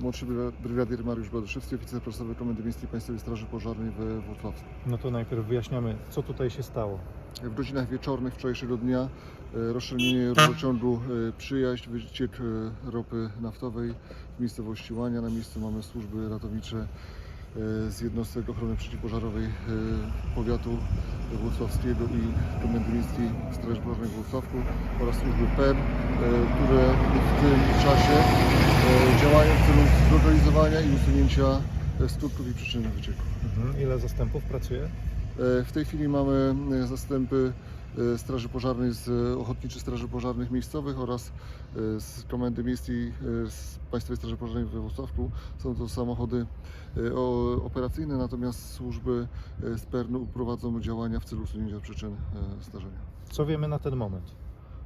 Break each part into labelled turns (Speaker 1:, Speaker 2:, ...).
Speaker 1: Młodszy bryga- brygadier Mariusz Badyszewski, oficer prasowy Komendy Miejskiej Państwowej Straży Pożarnej we Włocławcu.
Speaker 2: No to najpierw wyjaśniamy, co tutaj się stało.
Speaker 1: W godzinach wieczornych wczorajszego dnia e, rozszczelnienie rurociągu e, Przyjaźń, wyciek e, ropy naftowej w miejscowości Łania. Na miejscu mamy służby ratownicze z jednostek ochrony przeciwpożarowej e, powiatu włocławskiego i Komendy Miejskiej Straży Pożarnej w Włocławku oraz służby PEM, e, które w tym czasie e, działają w celu zlokalizowania i usunięcia e, skutków i przyczyn wycieku.
Speaker 2: Mhm. Ile zastępów pracuje?
Speaker 1: E, W tej chwili mamy e, zastępy e, Straży Pożarnej z e, Ochotniczych Straży Pożarnych Miejscowych oraz e, z Komendy Miejskiej e, z Państwowej Straży Pożarnej we Włocławku. Są to samochody e, operacyjne, natomiast służby e, z PERN-u prowadzą działania w celu usunięcia przyczyn e, zdarzenia.
Speaker 2: Co wiemy na ten moment?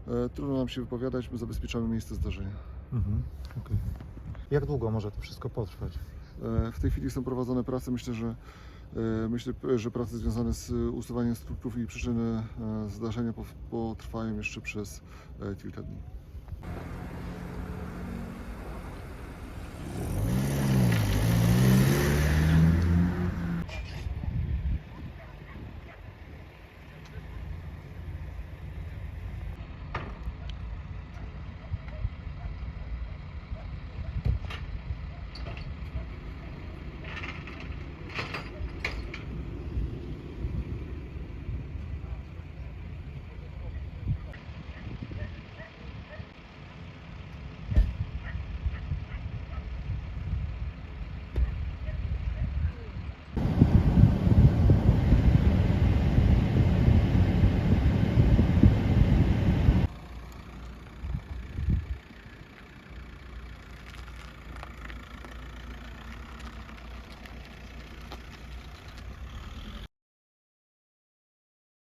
Speaker 1: E, Trudno nam się wypowiadać, my zabezpieczamy miejsce zdarzenia.
Speaker 2: Mhm. okej. Jak długo może to wszystko potrwać?
Speaker 1: E, W tej chwili są prowadzone prace. Myślę, że e, myślę, że prace związane z usuwaniem skutków i przyczyn e, zdarzenia po- potrwają jeszcze przez kilka dni.